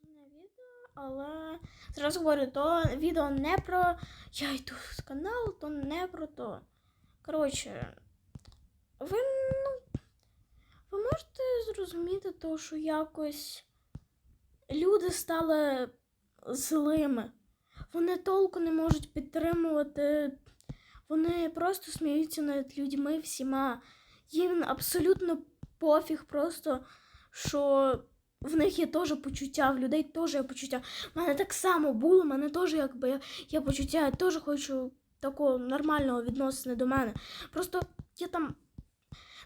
сумне відео, але зразу говорю, то відео не про я йду з каналу, то не про то. Коротше, ви, ну, ви можете зрозуміти то, що якось люди стали злими. Вони толку не можуть підтримувати. Вони просто сміються над людьми всіма. Їм абсолютно пофіг, просто що в них є теж почуття, в людей теж є почуття. У мене так само було, в мене теж якби є почуття, я теж хочу такого нормального відносини до мене. Просто я там.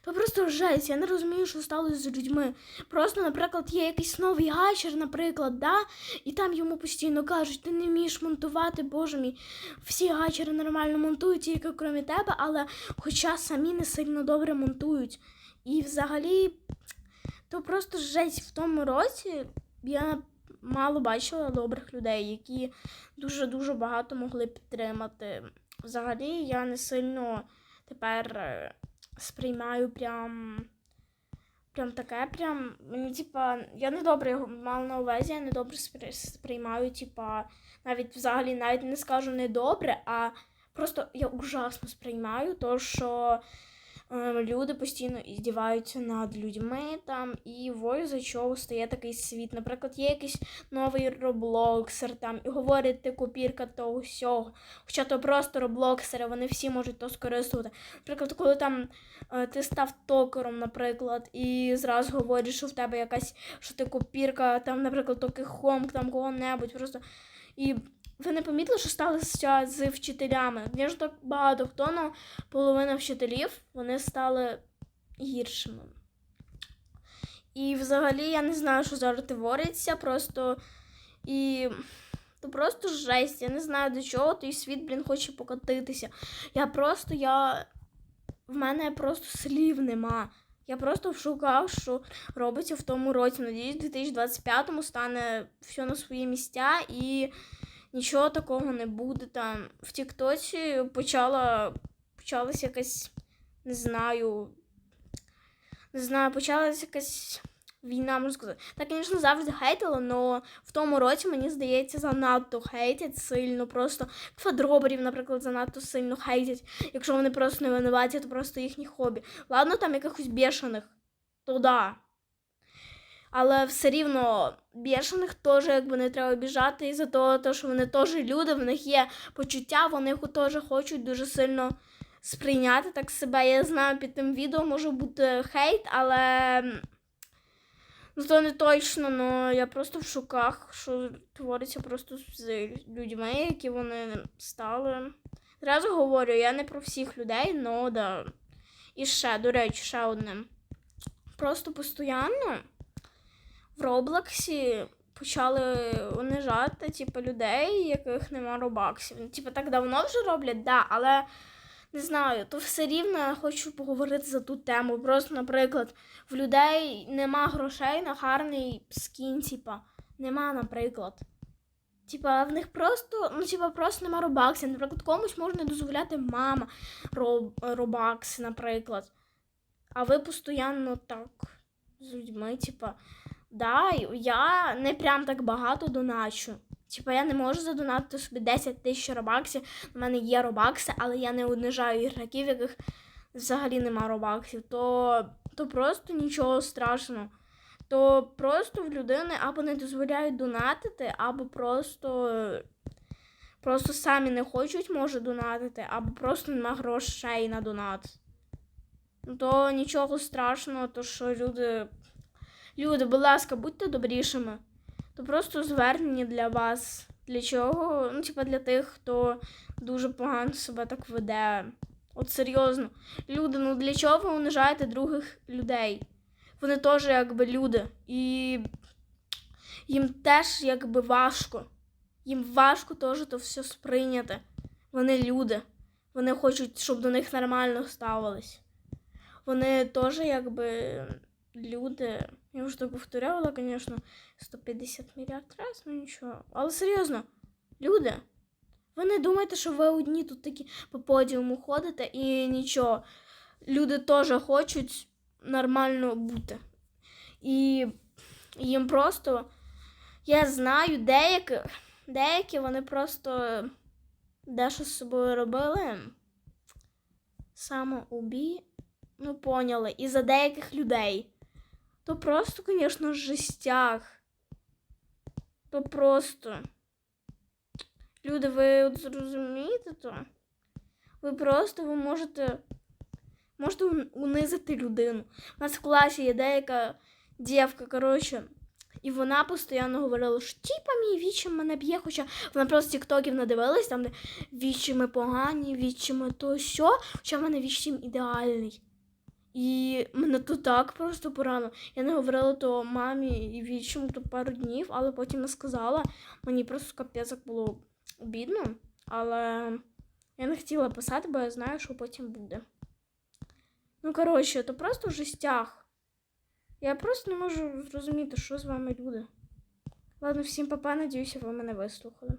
То просто жесть, я не розумію, що сталося з людьми. Просто, наприклад, є якийсь новий гачер, наприклад, да, і там йому постійно кажуть, ти не вмієш монтувати, боже мій. Всі гачери нормально монтують, тільки крім тебе, але хоча самі не сильно добре монтують. І взагалі, то просто жесть в тому році я мало бачила добрих людей, які дуже-дуже багато могли підтримати. Взагалі, я не сильно тепер е, сприймаю прям. Прям таке, прям. Мені, типа, я не добре мала на увазі, я не добре спри- сприймаю, типа, навіть взагалі навіть не скажу не добре, а просто я ужасно сприймаю то, що люди постійно іздіваються над людьми там, і вою за чого стає такий світ. Наприклад, є якийсь новий роблоксер там, і говорять, ти копірка того всього. Хоча то просто роблоксери, вони всі можуть то скористувати. Наприклад, коли там е, ти став токером, наприклад, і зразу говориш, що в тебе якась, що ти копірка, там, наприклад, токи хомк, там кого-небудь, просто. І ви не помітили, що сталося з вчителями? Я ж так багато хто, ну, половина вчителів, вони стали гіршими. І взагалі я не знаю, що зараз твориться, просто і. То просто жесть, я не знаю до чого той світ, блін, хоче покотитися. Я просто, я. В мене просто слів нема. Я просто шукав, що робиться в тому році. Надіюсь, в 2025-му стане все на свої місця і нічого такого не буде. Там в Тіктоці почала почалася якась, не знаю, не знаю, почалася якась війна, можна сказати. Так, звісно, завжди хейтила, але в тому році, мені здається, занадто хейтять сильно. Просто квадроберів, наприклад, занадто сильно хейтять. Якщо вони просто не винуваті, то просто їхні хобі. Ладно, там якихось бешених, то да. Але все рівно бешених теж якби не треба біжати із-за того, що вони теж люди, в них є почуття, вони теж хочуть дуже сильно сприйняти так себе. Я знаю, під тим відео може бути хейт, але ну, то не точно, ну я просто в шоках, що твориться просто з людьми, які вони стали. Зразу говорю, я не про всіх людей, но да. І ще, до речі, ще одне. Просто постійно в Роблоксі почали унижати типу, людей, яких нема робаксів. Типу, так давно вже роблять, да, але не знаю, то все рівно я хочу поговорити за ту тему. Просто, наприклад, в людей нема грошей на гарний скін, типа, нема, наприклад. Типа, в них просто, ну, типа, просто нема робаксів. Наприклад, комусь можна дозволяти мама роб, робакси, наприклад. А ви постійно так з людьми, типа, да, я не прям так багато доначу. Типа, я не можу задонатити собі 10 тисяч робаксів. У мене є робакси, але я не унижаю ігроків, яких взагалі нема робаксів. То, то просто нічого страшного. То просто в людини або не дозволяють донатити, або просто, просто самі не хочуть, може, донатити, або просто нема грошей на донат. То нічого страшного, то що люди. Люди, будь ласка, будьте добрішими. То просто звернення для вас. Для чого? Ну, типа для тих, хто дуже погано себе так веде. От серйозно. Люди, ну для чого ви унижаєте других людей? Вони теж якби люди. І їм теж якби важко. Їм важко теж то все сприйняти. Вони люди. Вони хочуть, щоб до них нормально ставились. Вони теж якби люди. Я вже повторяла, звісно, 150 мільярд раз, ну нічого. Але серйозно, люди. Ви не думайте, що ви одні тут такі по подіуму ходите і нічого. Люди теж хочуть нормально бути. І їм просто Я знаю, деякі, деякі вони просто дещо з собою робили. Самоубій. Ну, поняли. І за деяких людей. То просто, звісно, жестяк. То просто. Люди, ви от зрозумієте то? Ви просто ви можете. Можете унизити людину. У нас в класі є деяка дівка, коротше, і вона постійно говорила, що типа мій вічим мене б'є, хоча вона просто тіктоків надивилась, там, де вічими погані, вічими то що, хоча в мене вічим ідеальний. І мене то так просто порано. Я не говорила то мамі і вічим то пару днів, але потім не сказала. Мені просто капець було обідно, але я не хотіла писати, бо я знаю, що потім буде. Ну, коротше, то просто жестях. Я просто не можу зрозуміти, що з вами люди. Ладно, всім папа, надіюся, ви мене вислухали.